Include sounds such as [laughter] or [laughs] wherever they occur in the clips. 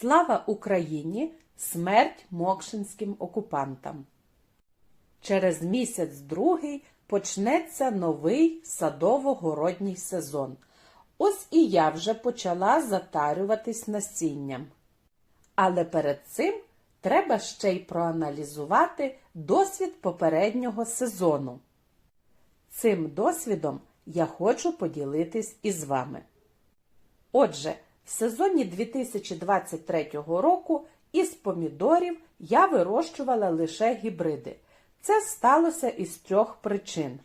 Слава Україні! Смерть мокшинським окупантам! Через місяць другий почнеться новий садово-городній сезон. Ось і я вже почала затарюватись насінням. Але перед цим треба ще й проаналізувати досвід попереднього сезону. Цим досвідом я хочу поділитись із вами. Отже, в сезоні 2023 року із помідорів я вирощувала лише гібриди. Це сталося із трьох причин.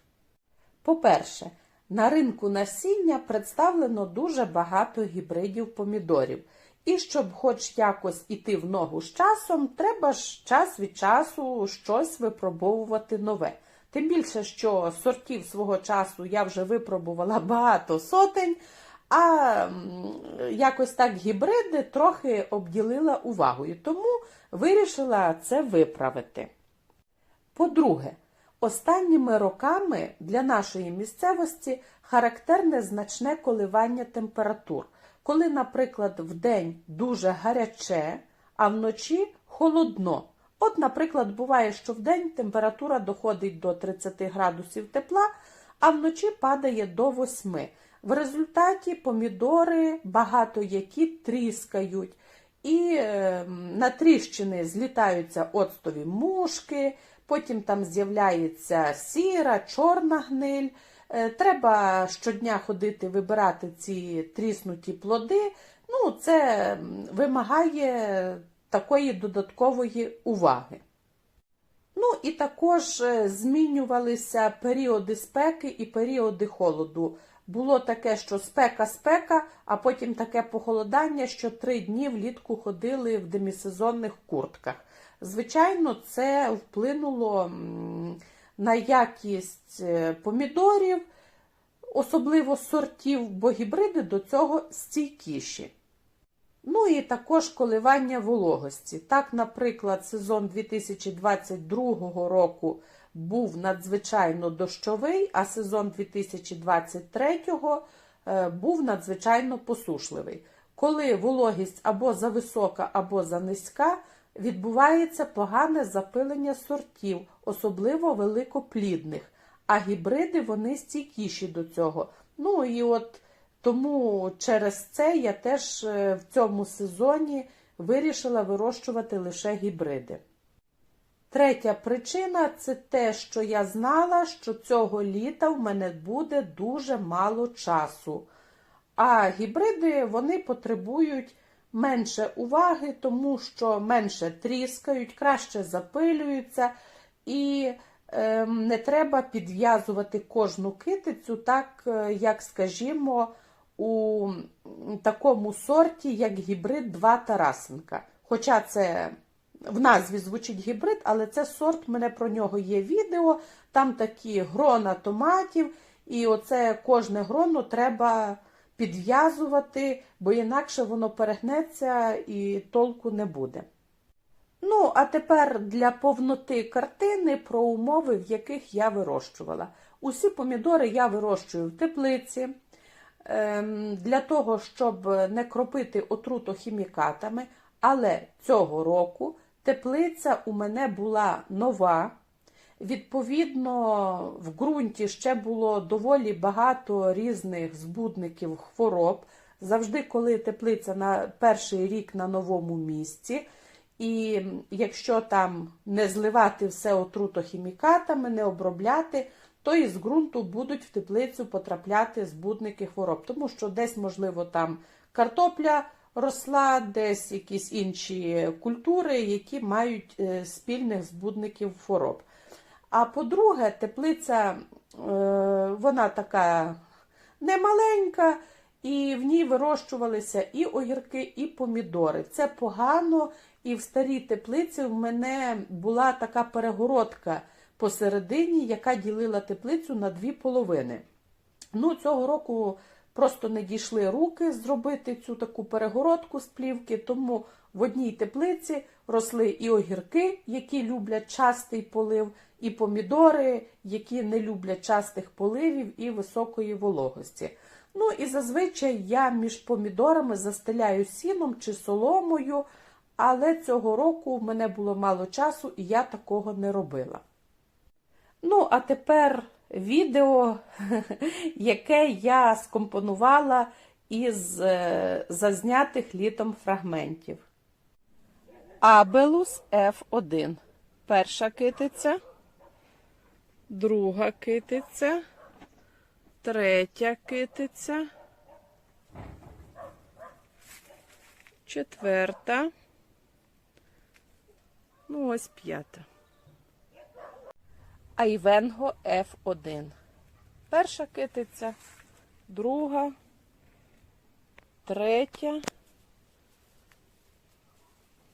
По-перше, на ринку насіння представлено дуже багато гібридів помідорів. І щоб хоч якось іти в ногу з часом, треба ж час від часу щось випробовувати нове. Тим більше, що сортів свого часу я вже випробувала багато сотень, а якось так гібриди трохи обділила увагою, тому вирішила це виправити. По-друге, останніми роками для нашої місцевості характерне значне коливання температур, коли, наприклад, вдень дуже гаряче, а вночі холодно. От, наприклад, буває, що вдень температура доходить до 30 градусів тепла, а вночі падає до 8. В результаті помідори багато які тріскають, і е, на тріщини злітаються оцтові мушки, потім там з'являється сіра, чорна гниль. Е, Треба щодня ходити вибирати ці тріснуті плоди. Ну, це вимагає такої додаткової уваги. Ну і також е, змінювалися періоди спеки і періоди холоду. Було таке, що спека-спека, а потім таке похолодання, що три дні влітку ходили в демісезонних куртках. Звичайно, це вплинуло на якість е, помідорів, особливо сортів, бо гібриди до цього стійкіші. Ну і також коливання вологості. Так, наприклад, сезон 2022 року був надзвичайно дощовий, а сезон 2023 е, був надзвичайно посушливий. Коли вологість або зависока, або занизька, відбувається погане запилення сортів, особливо великоплідних, а гібриди вони стійкіші до цього. Ну і от тому через це я теж е, в цьому сезоні вирішила вирощувати лише гібриди. Третя причина це те, що я знала, що цього літа в мене буде дуже мало часу. А гібриди вони потребують менше уваги, тому що менше тріскають, краще запилюються, і е, не треба підв'язувати кожну китицю, так, е, як, скажімо, у такому сорті, як гібрид 2 Тарасенка. Хоча це в назві звучить гібрид, але це сорт, в мене про нього є відео, там такі грона томатів, і оце кожне гроно треба підв'язувати, бо інакше воно перегнеться і толку не буде. Ну, а тепер для повноти картини про умови, в яких я вирощувала. Усі помідори я вирощую в теплиці. Ем, Для того, щоб не кропити отруту хімікатами, але цього року теплиця у мене була нова. Відповідно, в ґрунті ще було доволі багато різних збудників хвороб. Завжди, коли теплиця на перший рік на новому місці, і якщо там не зливати все отрутохімікатами, не обробляти, то із ґрунту будуть в теплицю потрапляти збудники хвороб. Тому що десь, можливо, там картопля росла, десь якісь інші культури, які мають е, спільних збудників хвороб. А по-друге, теплиця, е, вона така немаленька, і в ній вирощувалися і огірки, і помідори. Це погано, і в старій теплиці в мене була така перегородка посередині, яка ділила теплицю на дві половини. Ну, цього року просто не дійшли руки зробити цю таку перегородку з плівки, тому в одній теплиці росли і огірки, які люблять частий полив, і помідори, які не люблять частих поливів і високої вологості. Ну і зазвичай я між помідорами застеляю сіном чи соломою, але цього року в мене було мало часу і я такого не робила. Ну, а тепер відео, [laughs] яке я скомпонувала із е, зазнятих літом фрагментів. Абелус F1. Перша китиця, друга китиця, третя китиця, четверта, ну ось п'ята. Айвенго F1. Перша китиця, друга, третя,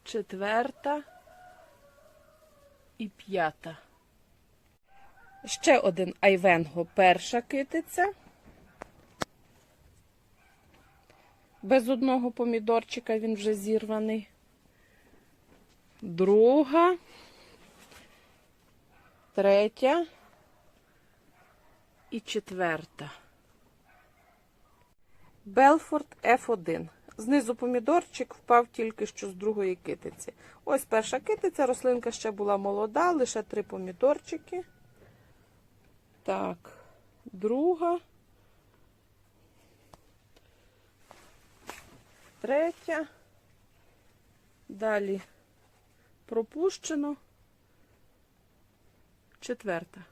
четверта і п'ята. Ще один айвенго перша китиця. Без одного помідорчика він вже зірваний. Друга. Третя і четверта. Белфорд F1. Знизу помідорчик впав тільки що з другої китиці. Ось перша китиця, рослинка ще була молода, лише три помідорчики. Так, друга. Третя. Далі пропущено. Четверта.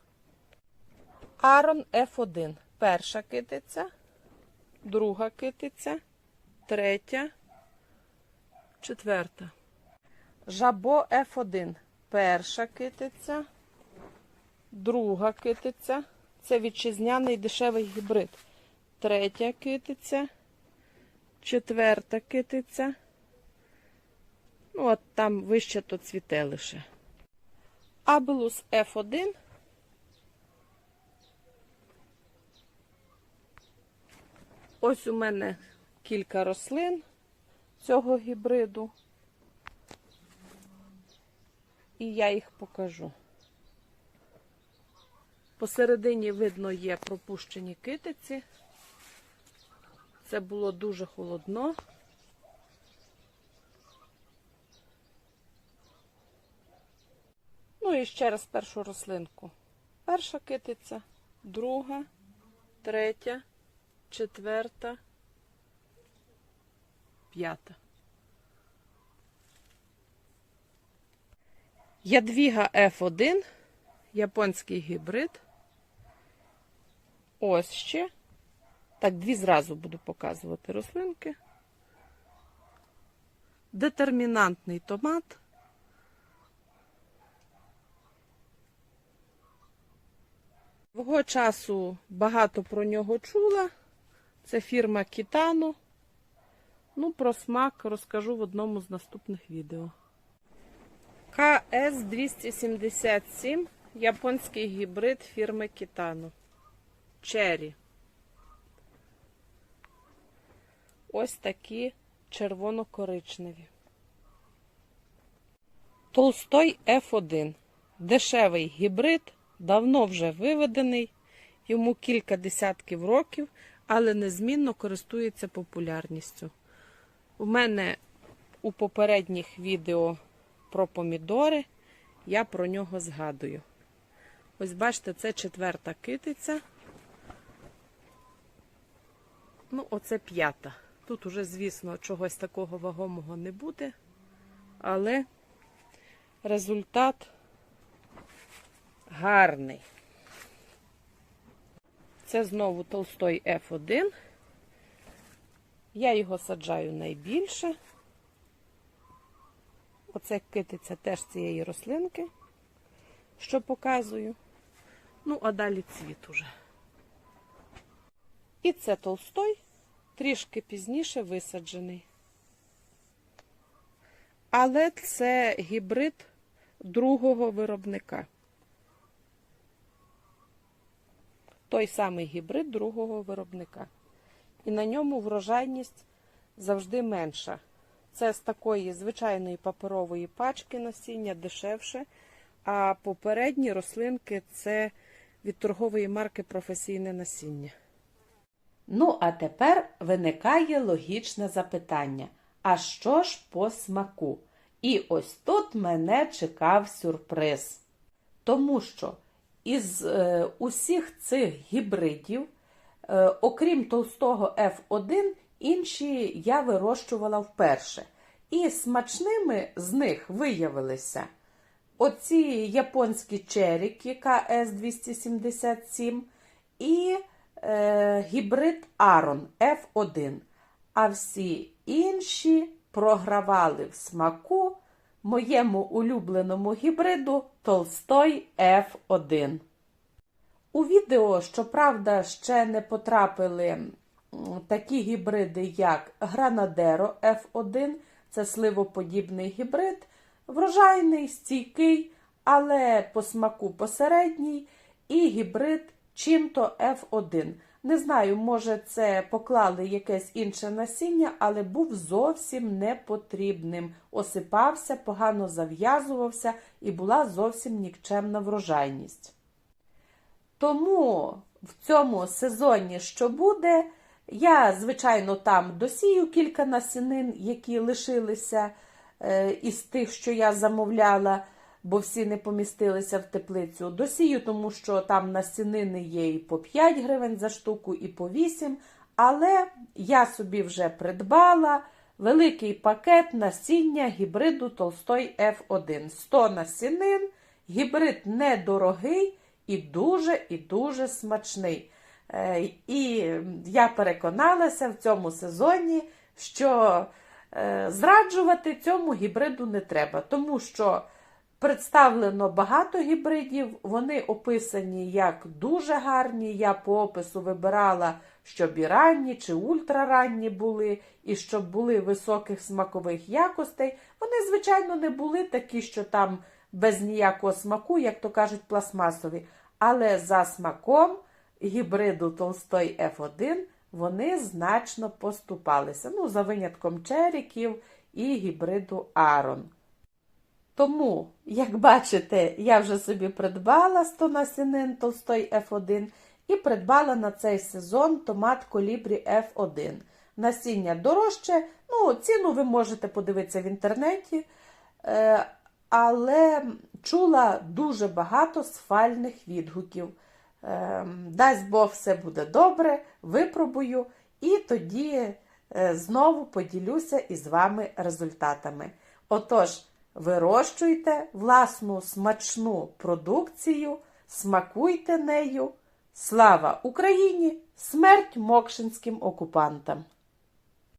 Арон F1. Перша китиця, друга китиця, третя, четверта. Жабо F1. Перша китиця, друга китиця. Це вітчизняний дешевий гібрид. Третя китиця, четверта китиця. Ну, от там вище то цвіте лише. Абелус F1. Ось у мене кілька рослин цього гібриду. І я їх покажу. Посередині видно є пропущені китиці. Це було дуже холодно. І ще раз першу рослинку. Перша китиця, друга, третя, четверта, п'ята. Ядвіга F1, японський гібрид. Ось ще. Так, дві зразу буду показувати рослинки. Детермінантний томат. Свого часу багато про нього чула. Це фірма Кітано. Ну, про смак розкажу в одному з наступних відео. КС-277 японський гібрид фірми Кітано. Черрі. Ось такі червоно-коричневі. Толстой F1. Дешевий гібрид, давно вже виведений, йому кілька десятків років, але незмінно користується популярністю. У мене у попередніх відео про помідори я про нього згадую. Ось бачите, це четверта китиця. Ну, оце п'ята. Тут уже, звісно, чогось такого вагомого не буде, але результат гарний. Це знову Толстой F1. Я його саджаю найбільше. Оце китиця теж цієї рослинки, що показую. Ну, а далі цвіт уже. І це Толстой, трішки пізніше висаджений. Але це гібрид другого виробника. Той самий гібрид другого виробника. І на ньому врожайність завжди менша. Це з такої звичайної паперової пачки насіння дешевше. А попередні рослинки це від торгової марки професійне насіння. Ну, а тепер виникає логічне запитання: а що ж по смаку? І ось тут мене чекав сюрприз. Тому що із е, усіх цих гібридів, е, окрім толстого F1, інші я вирощувала вперше. І смачними з них виявилися оці японські черіки КС-277 і е, гібрид Арон F1. А всі інші програвали в смаку моєму улюбленому гібриду Толстой F1. У відео, щоправда, ще не потрапили такі гібриди, як Гранадеро F1, це сливоподібний гібрид, врожайний, стійкий, але по смаку посередній, і гібрид Чімто F1. Не знаю, може, це поклали якесь інше насіння, але був зовсім непотрібним. Осипався, погано зав'язувався і була зовсім нікчемна врожайність. Тому в цьому сезоні, що буде, я, звичайно, там досію кілька насінин, які лишилися е, із тих, що я замовляла, бо всі не помістилися в теплицю. Досію, тому що там насінини є і по 5 гривень за штуку, і по 8. Але я собі вже придбала великий пакет насіння гібриду Толстой F1. 100 насінин, гібрид недорогий і дуже і дуже смачний. Е, І я переконалася в цьому сезоні, що е, зраджувати цьому гібриду не треба, тому що представлено багато гібридів, вони описані як дуже гарні. Я по опису вибирала, щоб і ранні чи ультраранні були, і щоб були високих смакових якостей. Вони, звичайно, не були такі, що там без ніякого смаку, як то кажуть, пластмасові. Але за смаком гібриду Толстой F1 вони значно поступалися. Ну, за винятком черіків і гібриду Арон. Тому, як бачите, я вже собі придбала 100 насінин Толстой F1 і придбала на цей сезон томат колібрі F1. Насіння дорожче, ну, ціну ви можете подивитися в інтернеті, е, але чула дуже багато сфальних відгуків. Е, Дасть Бог, все буде добре, випробую і тоді е, знову поділюся із вами результатами. Отож, вирощуйте власну смачну продукцію, смакуйте нею. Слава Україні! Смерть мокшинським окупантам!